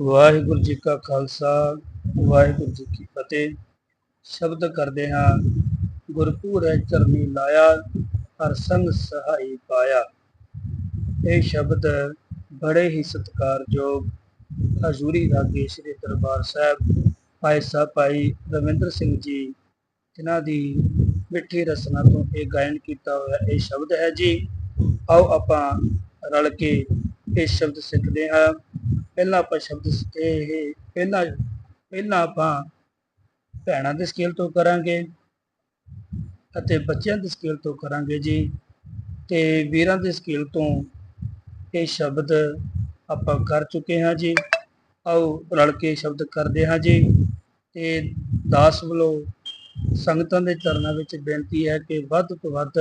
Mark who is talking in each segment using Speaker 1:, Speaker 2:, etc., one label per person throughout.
Speaker 1: ਵਾਹਿਗੁਰੂ ਜੀ ਕਾ ਖਾਲਸਾ, ਵਾਹਿਗੁਰੂ ਜੀ ਕੀ ਫਤਿਹ। ਸ਼ਬਦ ਕਰਦੇ ਹਾਂ, ਗੁਰਪੂਰੈ ਚਰਨੀ ਲਾਇਆ, ਹਰ ਸੰਗ ਸਹਾਈ ਪਾਇਆ। ਇਹ ਸ਼ਬਦ ਬੜੇ ਹੀ ਸਤਿਕਾਰਯੋਗ, ਹਜ਼ੂਰੀ ਰਾਗੇ ਸ੍ਰੀ ਦਰਬਾਰ ਸਾਹਿਬ, ਭਾਈ ਸਾਹਿਬ ਭਾਈ ਰਵਿੰਦਰ ਸਿੰਘ ਜੀ, ਜਿਨ੍ਹਾਂ ਦੀ ਮਿੱਠੀ ਰਸਨਾ ਤੋਂ ਇਹ ਗਾਇਨ ਕੀਤਾ ਹੋਇਆ ਇਹ ਸ਼ਬਦ ਹੈ ਜੀ। ਆਓ ਆਪਾਂ ਰਲ ਕੇ ਇਹ ਸ਼ਬਦ ਸਿੱਖਦੇ ਹਾਂ। ਪਹਿਲਾਂ ਆਪਾਂ ਸ਼ਬਦ ਸਿੱਖੇ ਇਹ ਪਹਿਲਾਂ ਪਹਿਲਾਂ ਆਪਾਂ ਭੈਣਾਂ ਦੇ ਸਕੇਲ ਤੋਂ ਕਰਾਂਗੇ ਅਤੇ ਬੱਚਿਆਂ ਦੇ ਸਕੇਲ ਤੋਂ ਕਰਾਂਗੇ ਜੀ। ਤੇ ਵੀਰਾਂ ਦੇ ਸਕੇਲ ਤੋਂ ਇਹ ਸ਼ਬਦ ਆਪਾਂ ਕਰ ਚੁੱਕੇ ਹਾਂ ਜੀ। ਆਓ ਰਲ ਕੇ ਸ਼ਬਦ ਕਰਦੇ ਹਾਂ ਜੀ। ਤੇ ਦਾਸ ਵੱਲੋਂ ਸੰਗਤਾਂ ਦੇ ਚਰਨਾਂ ਵਿੱਚ ਬੇਨਤੀ ਹੈ ਕਿ ਵੱਧ ਤੋਂ ਵੱਧ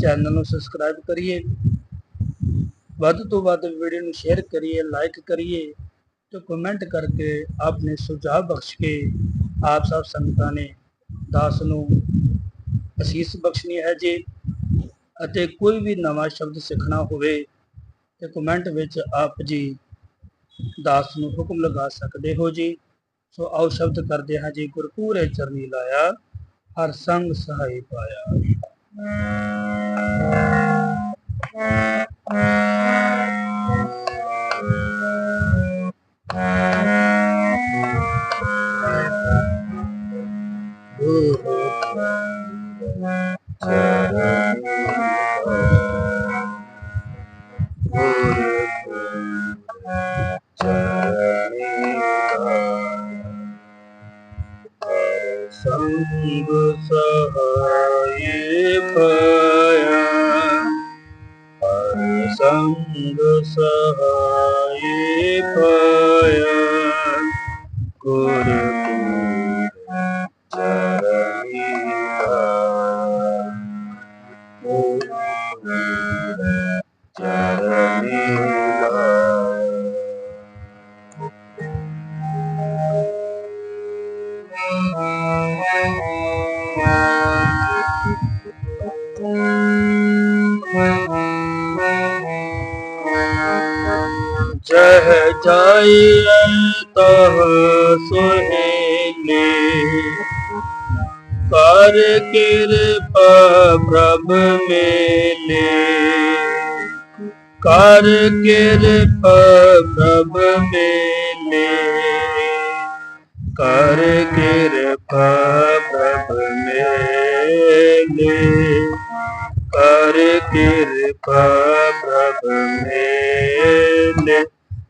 Speaker 1: ਚੈਨਲ ਨੂੰ ਸਬਸਕ੍ਰਾਈਬ ਕਰੀਏ। ਵੱਧ ਤੋਂ ਵੱਧ ਵੀਡੀਓ ਨੂੰ ਸ਼ੇਅਰ ਕਰੀਏ ਲਾਈਕ ਕਰੀਏ ਤੇ ਕਮੈਂਟ ਕਰਕੇ ਆਪਣੇ ਸੁਝਾਅ ਬਖਸ਼ ਕੇ ਆਪ ਸਭ ਸੰਗਤਾਂ ਨੇ ਦਾਸ ਨੂੰ ਅਸੀਸ ਬਖਸ਼ਣੀ ਹੈ ਜੀ ਅਤੇ ਕੋਈ ਵੀ ਨਵਾਂ ਸ਼ਬਦ ਸਿੱਖਣਾ ਹੋਵੇ ਤੇ ਕਮੈਂਟ ਵਿੱਚ ਆਪ ਜੀ ਦਾਸ ਨੂੰ ਹੁਕਮ ਲਗਾ ਸਕਦੇ ਹੋ ਜੀ। ਸੋ ਆਓ ਸ਼ਬਦ ਕਰਦੇ ਹਾਂ ਜੀ, ਗੁਰਪੂਰੇ ਚਰਨੀ ਲਾਇਆ, ਹਰ ਸੰਗ ਸਹਾਈ ਪਾਇਆ। ਸੰਗ ਸਹਾਈ ਪਾਇਆ ਹਰ ਸੰਗ ਸਹਾਈ ਪਾਇਆ ਗੁਰ ਜਹ ਜਾਈਏ ਤਹ ਸੁਹੇਲੇ। ਕਰ ਕਿਰਪਾ ਪ੍ਰਭ ਮੇਲੇ। ਕਰ ਕਿਰਪਾ ਪ੍ਰਭ ਮੇਲੇ। ਕਰ ਕਿਰਪਾ ਪ੍ਰਭ ਮੇਲੇ। ਕਰ ਕਿਰਪਾ ਪ੍ਰਭ ਮੇਲੇ।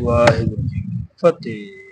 Speaker 1: ਵਾਹਿਗੁਰੂ ਜੀ ਕੀ ਫਤਿਹ।